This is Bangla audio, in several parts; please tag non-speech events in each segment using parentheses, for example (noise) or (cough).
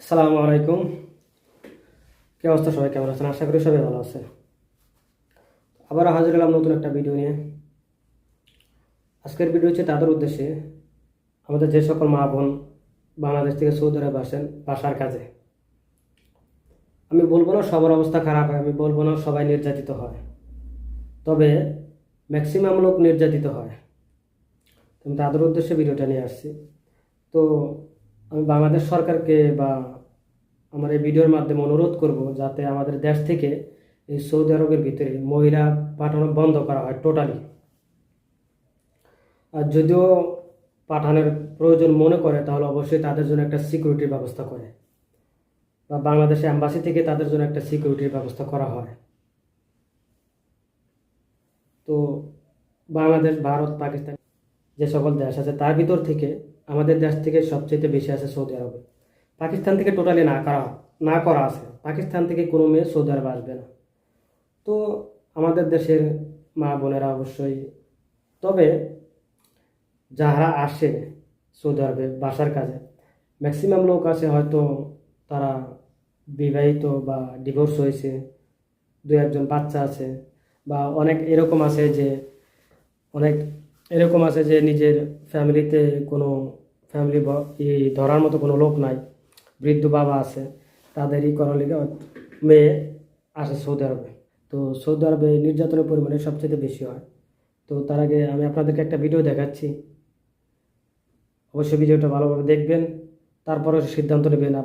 আসসালামু আলাইকুম। কি অবস্থা সবাই? কেমন আছেন? আশা করি সবাই ভালো আছে। আবার হাজির হলাম নতুন একটা ভিডিও নিয়ে। আজকের ভিডিও হচ্ছে তাদের উদ্দেশ্যে আমাদের যে সকল মা বোন বাংলাদেশ থেকে সৌদি আরবে আসেন বাসার কাজে। আমি বলব না সবার অবস্থা খারাপ হয় আমি বলব না সবাই নির্যাতিত হয়। তবে ম্যাক্সিমাম লোক নির্যাতিত হয়। তাদের উদ্দেশ্যে ভিডিওটা নিয়ে আসছি। তো আমি বাংলাদেশ সরকারকে বা আমার এই ভিডিওর মাধ্যমে অনুরোধ করব যাতে আমাদের দেশ থেকে এই সৌদি আরবের ভিতরে মহিলা পাঠানো বন্ধ করা হয় টোটালি আর যদিও পাঠানোর প্রয়োজন মনে করে, তাহলে অবশ্যই তাদের জন্য একটা সিকিউরিটির ব্যবস্থা করে। বা বাংলাদেশে অ্যাম্বাসি থেকে তাদের জন্য একটা সিকিউরিটির ব্যবস্থা করা হয়। তো বাংলাদেশ, ভারত, পাকিস্তান যে সকল দেশ আছে, তার ভিতর থেকে আমাদের দেশ থেকে সবচেয়ে বেশি আছে সৌদি আরবে। পাকিস্তান থেকে টোটালি না করা না করা আছে। পাকিস্তান থেকে কোনো মেয়ে সৌদি আরবে আসবে না। তো আমাদের দেশের মা বোনেরা অবশ্যই, তবে যারা আসে সৌদি আরবে বাসার কাজে ম্যাক্সিমাম লোক আছে হয়তো তারা বিবাহিত বা ডিভোর্স হয়েছে দু একজন বাচ্চা আছে, বা অনেক এরকম আছে যে অনেক এরকম আছে যে নিজের ফ্যামিলিতে কোনো ফ্যামিলি ধরার মতো কোনো লোক নাই। বৃদ্ধ বাবা আছে, তাদেরই করার লিগে মেয়ে আসে সৌদি আরবে। তো সৌদি আরবে নির্যাতনের পরিমাণে সবচেয়ে বেশি হয়। তো তার আগে আমি আপনাদেরকে একটা ভিডিও দেখাচ্ছি। অবশ্যই ভিডিওটা ভালোভাবে দেখবেন তারপরে সিদ্ধান্ত নেবেন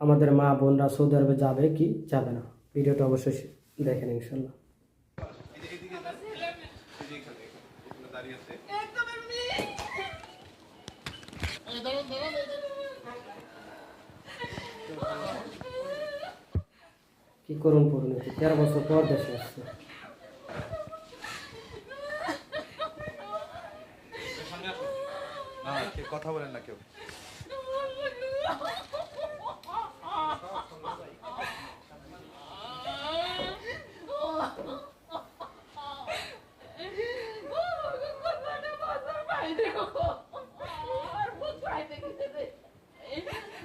আমাদের মা বোনরা সৌদি আরবে যাবে কি যাবে না। ভিডিওটা অবশ্যই দেখেন ইনশাল্লাহ। কি করুন পরিণতি তেরো বছর পর দেশে আসছে। কথা বলেন না কেউ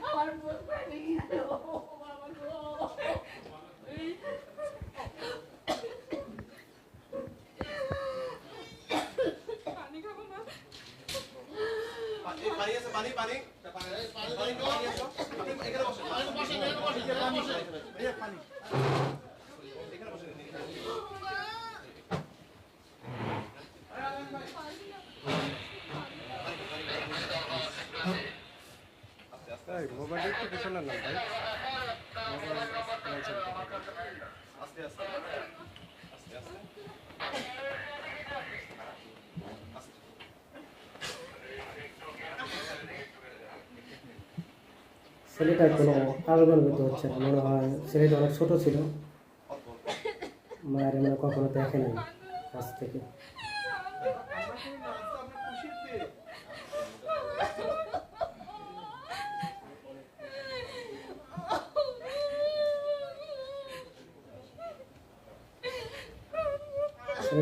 আমার বুক ফাইটে গেছে ও বাবা গো পানি খাব না পানি পানি আছে পানি পানি পানি পানি পানি আছে আপনি এখানে বসেন পানি বসেন এখানে বসেন পানি এই পানি এখানে বসেন মোবাইল একটু পিছনে না ভাই আস্তে আস্তে আস্তে আস্তে ছেলেটার কোনো মতো হচ্ছে না। মনে হয় ছেলেটা অনেক ছোট ছিল। মায়ের মানে কখনো দেখেনি কাছ থেকে।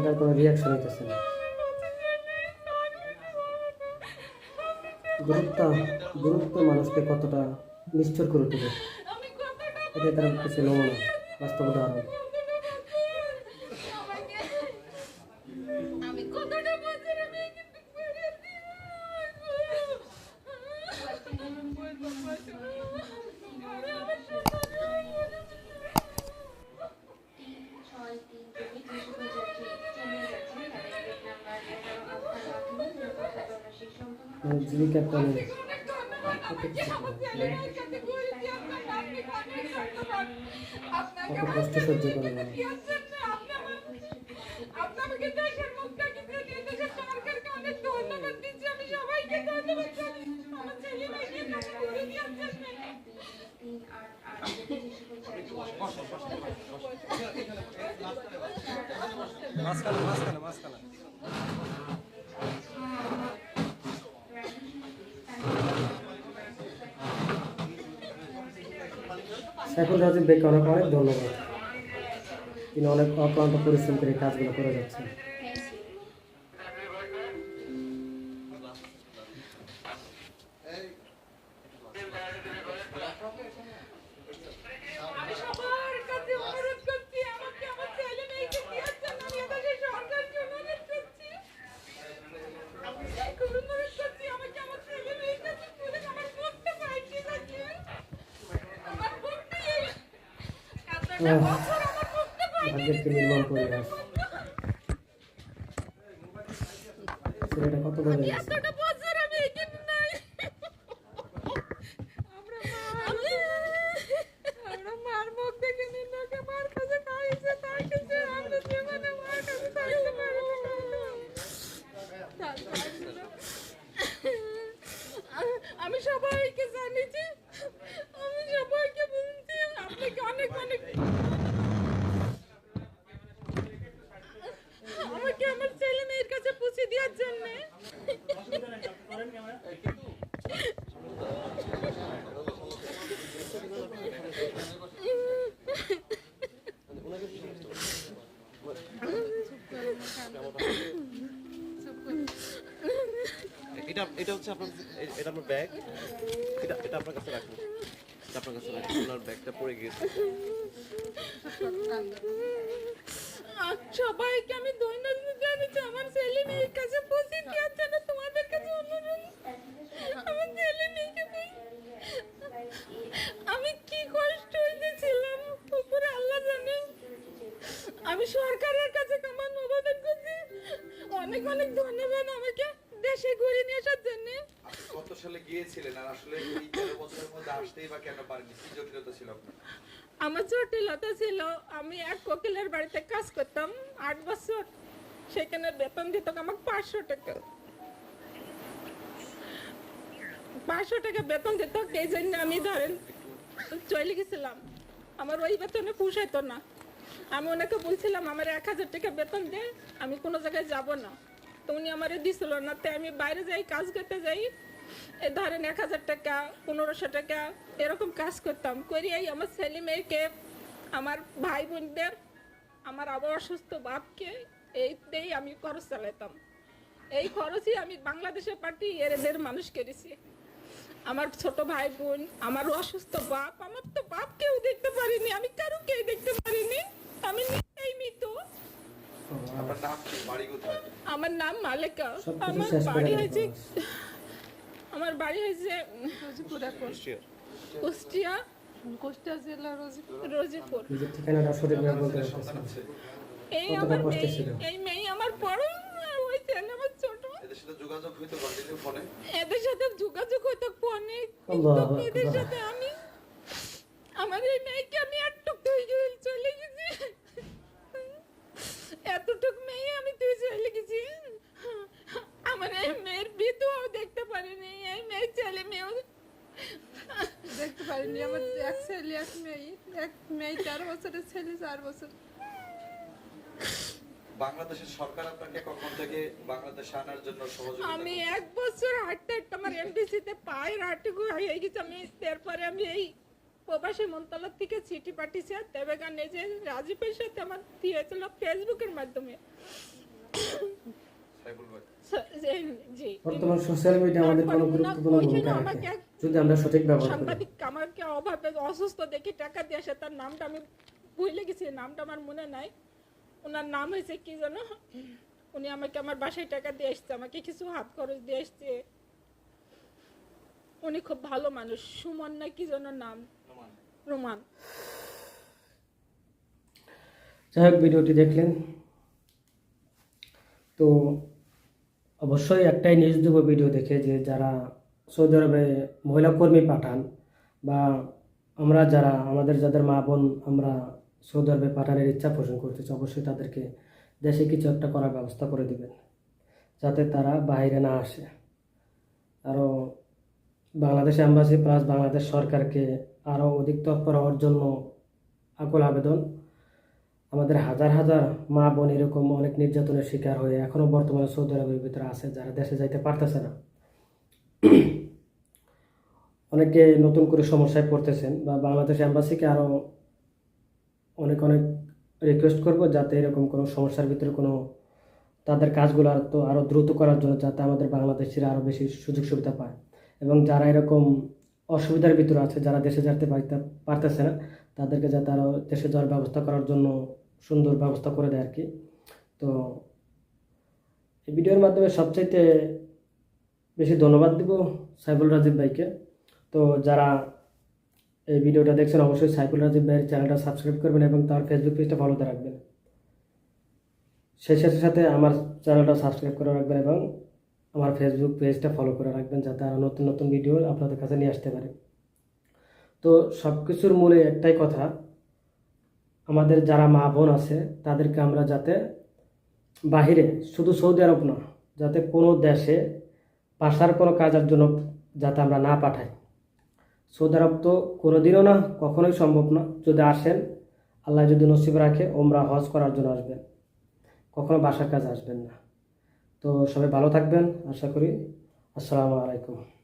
ছেলেটার কোনো রিয়াকশন হইতেছে না। গুরুত্ব গুরুত্ব মানুষকে কতটা নিশ্চর করে তুলে। তারা এটাই তার কিছু নমুনা বাস্তব উদাহরণ তিন আট আট থেকে যে সকল যাত্রী মাঝখানে মাঝখানে মাঝখানে। সাইফুল রাজীব বেকে অনেক অনেক ধন্যবাদ। তিনি অনেক অক্লান্ত পরিশ্রম করে কাজগুলো করে যাচ্ছেন। ছেলেটা কত বড় আমি এখানে নাই আমরা মা আমরা মার মুখ দেখে নি লোকে মার কাছে খাইছে তাই কাছে আমরা জীবনে মার কাছে খাইতে পারি আমি সবাইকে জানিছি আমি সবাইকে বলছি আপনাকে অনেক অনেক আমাকে আমার ছেলে মেয়ের কাছে পৌঁছে দেওয়ার জন্য এটা এটা হচ্ছে আপনার এটা আপনার ব্যাগ এটা এটা আপনার কাছে রাখুন। এটা আপনার কাছে রাখুন আপনার ব্যাগটা পড়ে গিয়েছে। সবাইকে আমি দৈনন্দিন আমার ছেলে মেয়ের কাছে পৌঁছে দেওয়ার জন্য তোমাদের কাছে অনুরোধ আমার ছেলে মেয়েকে পৌঁছে- আমি কি কষ্ট হইতেছিলাম উপরে আল্লাহ জানে আমি সরকারের কাছে কামান আবেদন করছি অনেক অনেক ধন্যবাদ আমাকে দেশে ঘুরে নিয়ে আসার জন্য আপনি কত সালে আর আসলে এই বছরের মধ্যে আসতেই বা কেন পারেনি কি জটিলতা ছিল আমার জটিলতা ছিল, আমি এক কোকিলের বাড়িতে কাজ করতাম, আট বছর। সেখানে বেতন দিত আমাকে পাঁচশো টাকা। পাঁচশো টাকা বেতন দিত, এই জন্য আমি ধরেন চলে গেছিলাম। আমার ওই বেতনে পুষাইতো না। আমি ওনাকে বলছিলাম, আমার এক হাজার টাকা বেতন দে, আমি কোনো জায়গায় যাব না। তো উনি আমারে দিছিল না তাই আমি বাইরে যাই, কাজ করতে যাই ধরেন এক হাজার টাকা পনেরোশো টাকা এরকম কাজ করতাম। করিয়াই আমার ছেলে মেয়েকে আমার ভাই বোনদের আমার আবার অসুস্থ বাপকে এই দিয়েই আমি খরচ চালাতাম। এই খরচই আমি বাংলাদেশে পাঠিয়ে এদের মানুষ করেছি আমার ছোট ভাই বোন আমার অসুস্থ বাপ আমার তো বাপ কেউ দেখতে পারিনি আমি কারুকেই দেখতে পারিনি। আমি নিজেই মৃত। আপনার নাম কি? বাড়ি কোথায়? আমার নাম মালেকা। আমার বাড়ি হয়েছে বাড়ি হয়েছে কুষ্টিয়া। কুষ্টিয়া? জেলা রোজিপুর। এই আমার মেয়ে এই মেয়ে আমার বড় ওই ছেলে আমার ছোট। এদের সাথে যোগাযোগ হইতো ফোনে? এদের সাথে যোগাযোগ হইতো ফোনে কিন্তু এদের সাথে আমি আমার এই মেয়েকে আমি এতটুক তুই চলে গেছি এতটুক মেয়ে আমি তুই চলে গেছি আমার এই মেয়ের বিধুও দেখতে পারিনি এই মেয়ের ছেলে মেয়েও দেখতে পারিনি আমার এক ছেলে এক মেয়ে এক মেয়ে চার বছরের ছেলে চার বছর। বাংলাদেশের সরকার আপনাকে কখন থেকে বাংলাদেশে আনার জন্য সহযোগিতা আমি এক বছর হাঁটতে হাঁটতে আমার এমডিসিতে পায়ের হাঁটুকু হয়ে গেছে। আমি তারপরে আমি এই প্রবাসী মন্ত্রণালয় থেকে চিঠি পাঠিয়েছি দেবেগান এই যে রাজীবের সাথে আমার দিয়েছিল ফেসবুকের মাধ্যমে। সাইফুল ভাই। স- যে- জি। বর্তমান সোশ্যাল মিডিয়া আমাদের কোনো গুরুত্বপূর্ণ ভূমিকা রাখে যদি আমরা সঠিক ব্যবহার করি। সাংবাদিক আমাকে অভাবে অসুস্থ দেখে টাকা দিয়ে আসে তার নামটা আমি ভুলে গেছি নামটা আমার মনে নাই। ওনার নাম হয়েছে কি যেন? উনি আমাকে আমার বাসায় টাকা দিয়ে এসছে আমাকে কিছু হাত খরচ দিয়ে এসছে। উনি খুব ভালো মানুষ সুমন না কি যেন নাম? রোমান। যাই হোক ভিডিওটি দেখলেন। তো অবশ্যই একটাই নিউজ দেবো ভিডিও দেখে যে যারা সৌদি আরবে মহিলা কর্মী পাঠান বা আমরা যারা, আমাদের যাদের মা বোন আমরা সৌদি আরবে পাঠানোর ইচ্ছা পোষণ করতেছি, অবশ্যই তাদেরকে দেশে কিছু একটা করার ব্যবস্থা করে দিবেন, যাতে তারা বাইরে না আসে। আরও বাংলাদেশ অ্যাম্বাসি প্লাস বাংলাদেশ সরকারকে আরও অধিক তৎপর হওয়ার জন্য আকুল আবেদন। আমাদের হাজার হাজার মা বোন এরকম অনেক নির্যাতনের শিকার হয়ে এখনও বর্তমানে সৌদি আরবের ভিতরে আছে, যারা দেশে যাইতে পারতেছে না। (clears throat) অনেকে নতুন করে সমস্যায় পড়তেছেন বা বাংলাদেশ অ্যাম্বাসিকে আরও অনেক অনেক রিকোয়েস্ট করব যাতে এরকম কোনো সমস্যার ভিতরে কোনো তাদের কাজগুলো আর তো আরও দ্রুত করার জন্য যাতে আমাদের বাংলাদেশিরা আরও বেশি সুযোগ সুবিধা পায়। এবং যারা এরকম অসুবিধার ভিতরে আছে, যারা দেশে যেতে পারতে পারতেছে না, তাদেরকে যাতে আরও দেশে যাওয়ার ব্যবস্থা করার জন্য সুন্দর ব্যবস্থা করে দেয় আর কি। তো এই ভিডিওর মাধ্যমে সবচাইতে বেশি ধন্যবাদ দিব সাইবুল রাজীব ভাইকে। তো যারা এই ভিডিওটা দেখছেন, অবশ্যই সাইফুল রাজীব ভাইয়ের চ্যানেলটা সাবস্ক্রাইব করবেন এবং তার ফেসবুক পেজটা ফলোতে রাখবেন। সেই সাথে সাথে আমার চ্যানেলটা সাবস্ক্রাইব করে রাখবেন এবং আমার ফেসবুক পেজটা ফলো করে রাখবেন যাতে আরও নতুন নতুন ভিডিও আপনাদের কাছে নিয়ে আসতে পারে। তো সব কিছুর মূলে একটাই কথা আমাদের যারা মা বোন আছে, তাদেরকে আমরা যাতে বাহিরে, শুধু সৌদি আরব না, যাতে কোনো দেশে পাশার কোনো কাজের জন্য যাতে আমরা না পাঠাই। সৌদি আরব তো কোনোদিনও না, কখনোই সম্ভব না। যদি আসেন, আল্লাহ যদি নসিব রাখে, ওমরা হজ করার জন্য আসবেন। কখনো বাসার কাজ আসবেন না। তো সবাই ভালো থাকবেন, আশা করি। আসসালামু আলাইকুম।